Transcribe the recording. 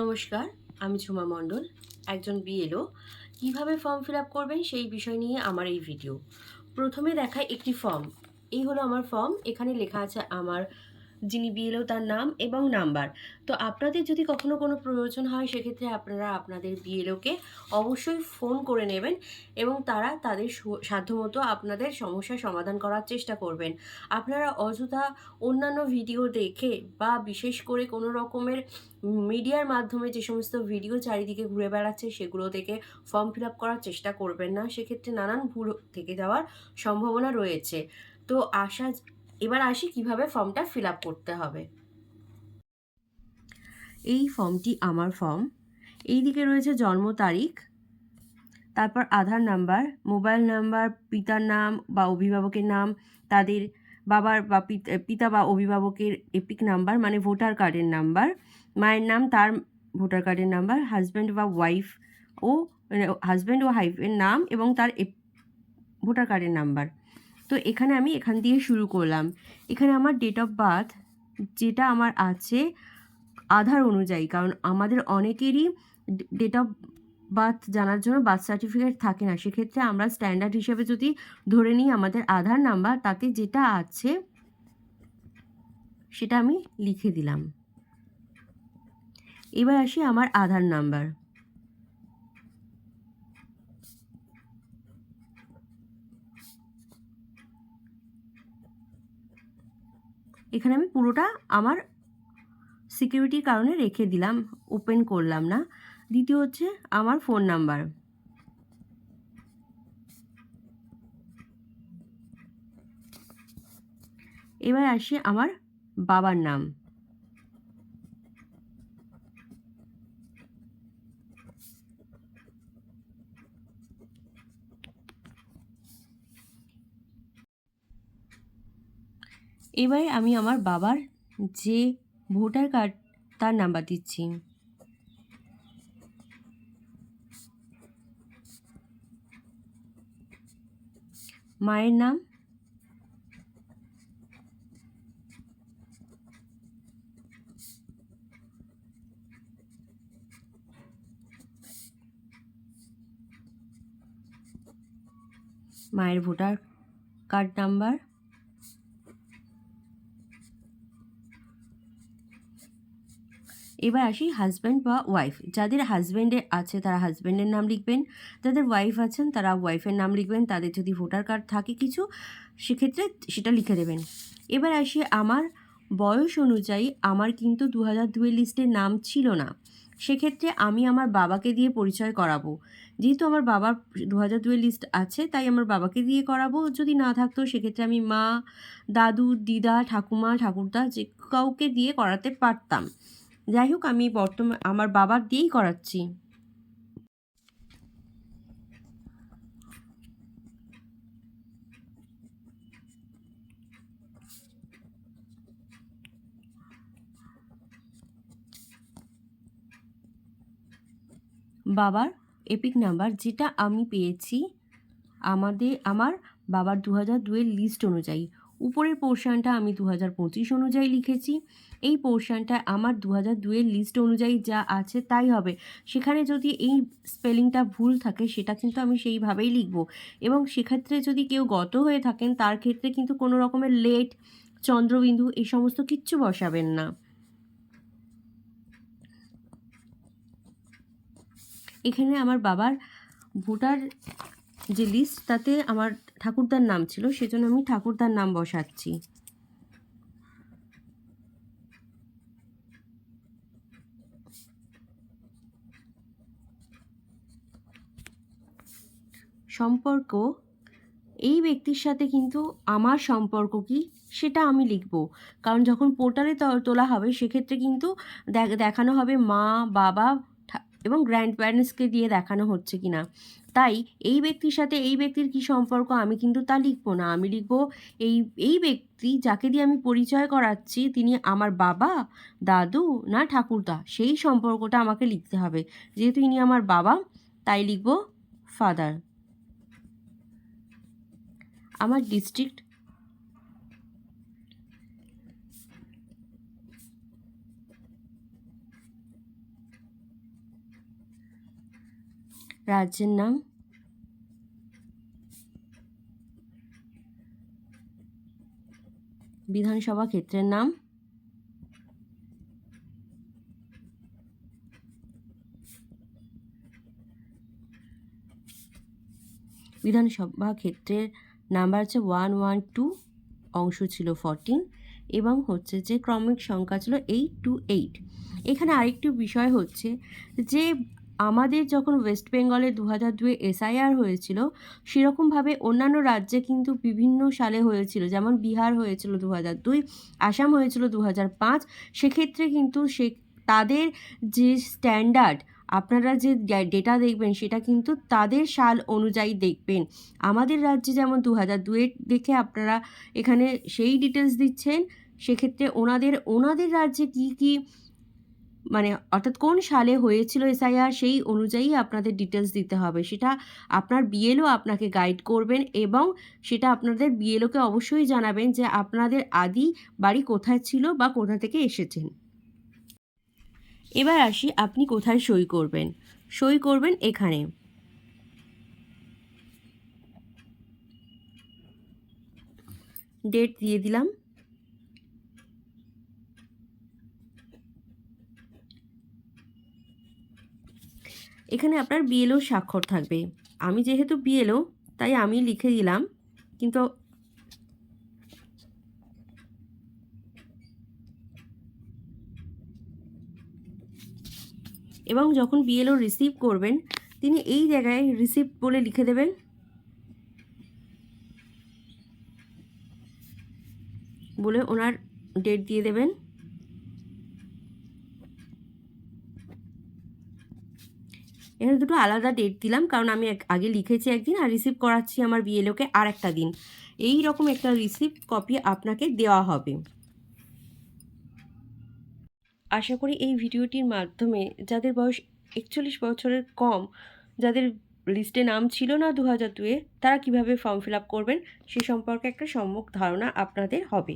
নমস্কার, আমি ঝুমা মণ্ডল। একজন বিএলও। কীভাবে ফর্ম ফিল আপ করবেন সেই বিষয় নিয়ে আমার এই ভিডিও প্রথমে দেখায় একটি ফর্ম এই হলো আমার ফর্ম এখানে লেখা আছে, আমার যিনি বিএলও তার নাম এবং নাম্বার। তো আপনাদের যদি কখনো কোনো প্রয়োজন হয়, সেক্ষেত্রে আপনারা আপনাদের বিএলওকে অবশ্যই ফোন করে নেবেন এবং তারা তাদের সাধ্যমতো আপনাদের সমস্যার সমাধান করার চেষ্টা করবেন। আপনারা অযথা অন্যান্য ভিডিও দেখে বা বিশেষ করে কোনো রকমের মিডিয়ার মাধ্যমে যে সমস্ত ভিডিও চারিদিকে ঘুরে বেড়াচ্ছে, সেগুলো থেকে ফর্ম ফিল আপ করার চেষ্টা করবেন না। সেক্ষেত্রে নানান ভুল থেকে যাওয়ার সম্ভাবনা রয়েছে। তো আশা এবার আসি কীভাবে ফর্মটা ফিল আপ করতে হবে। এই ফর্মটি আমার ফর্ম। এই দিকে রয়েছে জন্ম তারিখ, তারপর আধার নাম্বার, মোবাইল নাম্বার, পিতার নাম বা অভিভাবকের নাম, তাদের বাবার বা পিত- বা অভিভাবকের এপিক নাম্বার মানে ভোটার কার্ডের নাম্বার, মায়ের নাম তার ভোটার কার্ডের নাম্বার, হাজব্যান্ড বা ওয়াইফ ও হাজব্যান্ড ও হাইফের নাম এবং তার ভোটার কার্ডের নাম্বার। তো এখানে আমি এখান দিয়ে শুরু করলাম। এখানে আমার ডেট অফ বার্থ যেটা আমার আছে আধার অনুযায়ী, কারণ আমাদের অনেকেরই ডেট অফ বার্থ জানার জন্য বার্থ সার্টিফিকেট থাকে না। সেক্ষেত্রে আমরা স্ট্যান্ডার্ড হিসেবে যদি ধরে নিই আমাদের আধার নাম্বার তাতে যেটা আছে সেটা আমি লিখে দিলাম। এবার আসি আমার আধার নাম্বার এখানে আমি পুরোটা আমার সিকিউরিটির কারণে রেখে দিলাম ওপেন করলাম না। দ্বিতীয় হচ্ছে আমার ফোন নাম্বার এবার আসি আমার বাবার নাম। এবারে আমি আমার বাবার যে ভোটার কার্ড, তার নাম্বার দিচ্ছি। মায়ের নাম? মায়ের ভোটার কার্ড নাম্বার? এবার আসি হাজব্যান্ড বা ওয়াইফ যাদের হাজব্যান্ডে আছে, তারা হাজব্যান্ডের নাম লিখবেন। যাদের ওয়াইফ আছেন, তারা ওয়াইফের নাম লিখবেন। তাদের যদি ভোটার কার্ড থাকে কিছু, সেক্ষেত্রে সেটা লিখে দেবেন। এবার আসি আমার বয়স অনুযায়ী আমার কিন্তু দু হাজার দুয়ের লিস্টে নাম ছিল না। সেক্ষেত্রে আমি আমার বাবাকে দিয়ে পরিচয় করাবো। যেহেতু আমার বাবার দু হাজার দুয়ের লিস্ট আছে, তাই আমার বাবাকে দিয়ে করাবো। যদি না থাকতো, সেক্ষেত্রে আমি মা, দাদু, দিদা, ঠাকুমা, ঠাকুরদা যে কাউকে দিয়ে করাতে পারতাম। যাই হোক, আমি বর্তমান আমার বাবার দিয়েই করাচ্ছি। বাবার এপিক নাম্বার, যেটা আমি পেয়েছি আমাদের, আমার বাবার দু হাজার দুয়ের লিস্ট অনুযায়ী। উপরের পোর্শনটা আমি দু হাজার পঁচিশ অনুযায়ী লিখেছি। এই পোর্শনটা আমার দু হাজার দুয়ের লিস্ট অনুযায়ী যা আছে তাই হবে। সেখানে যদি এই স্পেলিংটা ভুল থাকে, সেটা কিন্তু আমি সেইভাবেই লিখব। এবং সেক্ষেত্রে যদি কেউ গত হয়ে থাকেন, তার ক্ষেত্রে কিন্তু কোনো রকমের লেট চন্দ্রবিন্দু এই সমস্ত কিচ্ছু বসাবেন না। এখানে আমার বাবার ভোটার যে লিস্ট তাতে আমার ঠাকুরদার নাম ছিল, সেজন্য আমি ঠাকুরদার নাম বসাচ্ছি। সম্পর্ক, এই ব্যক্তির সাথে কিন্তু আমার সম্পর্ক কি, সেটা আমি লিখব। কারণ যখন পোর্টালে তোলা হবে, সেক্ষেত্রে কিন্তু দেখ- দেখানো হবে মা, বাবা এবং গ্র্যান্ড প্যারেন্টসকে দিয়ে দেখানো হচ্ছে কি না তাই এই ব্যক্তির সাথে এই ব্যক্তির কি সম্পর্ক আমি কিন্তু তা লিখব না। আমি লিখব, এই এই ব্যক্তি যাকে দিয়ে আমি পরিচয় করাচ্ছি তিনি আমার বাবা, দাদু না ঠাকুরদা? সেই সম্পর্কটা আমাকে লিখতে হবে। যেহেতু ইনি আমার বাবা, তাই লিখব, ফাদার। আমার ডিস্ট্রিক্ট রাজ্যের নাম? বিধানসভা ক্ষেত্রের নাম? বিধানসভা ক্ষেত্রের নাম্বার হচ্ছে ওয়ান ওয়ান টু অংশ ছিল ফরটিন এবং হচ্ছে যে ক্রমিক সংখ্যা ছিল এইট টু এইট এখানে আরেকটি বিষয় হচ্ছে যে আমাদের যখন ওয়েস্ট বেঙ্গলে দু হাজার দুয়ে এসআইআর হয়েছিল, সেরকমভাবে অন্যান্য রাজ্যে কিন্তু বিভিন্ন সালে হয়েছিল, যেমন বিহার হয়েছিল দু হাজার দুই, আসাম হয়েছিল দু হাজার পাঁচ, সেক্ষেত্রে কিন্তু সে, তাদের যে স্ট্যান্ডার্ড আপনারা যে ডেটা দেখবেন, সেটা কিন্তু তাদের সাল অনুযায়ী দেখবেন। আমাদের রাজ্যে যেমন দু হাজার দুয়ের দেখে আপনারা এখানে সেই ডিটেলস দিচ্ছেন, সেক্ষেত্রে ওনাদের ওনাদের রাজ্যে কী কী মানে অর্থাৎ কোন সালে হয়েছিল এসআইআর সেই অনুযায়ী আপনাদের ডিটেলস দিতে হবে। সেটা আপনার বিএলও আপনাকে গাইড করবেন এবং সেটা আপনাদের বিএলওকে অবশ্যই জানাবেন যে আপনাদের আদি বাড়ি কোথায় ছিল বা কোথা থেকে এসেছেন। এবার আসি আপনি কোথায় সই করবেন। সই করবেন এখানে। ডেট দিয়ে দিলাম। এখানে আপনার বিএলও স্বাক্ষর থাকবে। আমি যেহেতু বিএলও তাই আমি লিখে দিলাম, কিন্তু এবং যখন বিএলও রিসিভ করবেন, তিনি এই জায়গায় রিসিভ বলে লিখে দেবেন। বলে ওনার ডেট দিয়ে দেবেন। এখানে দুটো আলাদা ডেট দিলাম, কারণ আমি আগে লিখেছি একদিন আর রিসিভ করাচ্ছি আমার বিএলওকে আর একটা দিন। এই রকম একটা রিসিভ কপি আপনাকে দেওয়া হবে। আশা করি এই ভিডিওটির মাধ্যমে যাদের বয়স একচল্লিশ বছরের কম, যাদের লিস্টে নাম ছিল না দু হাজার দুয়ে তারা কীভাবে ফর্ম ফিল আপ করবেন, সে সম্পর্কে একটা সম্যক ধারণা আপনাদের হবে।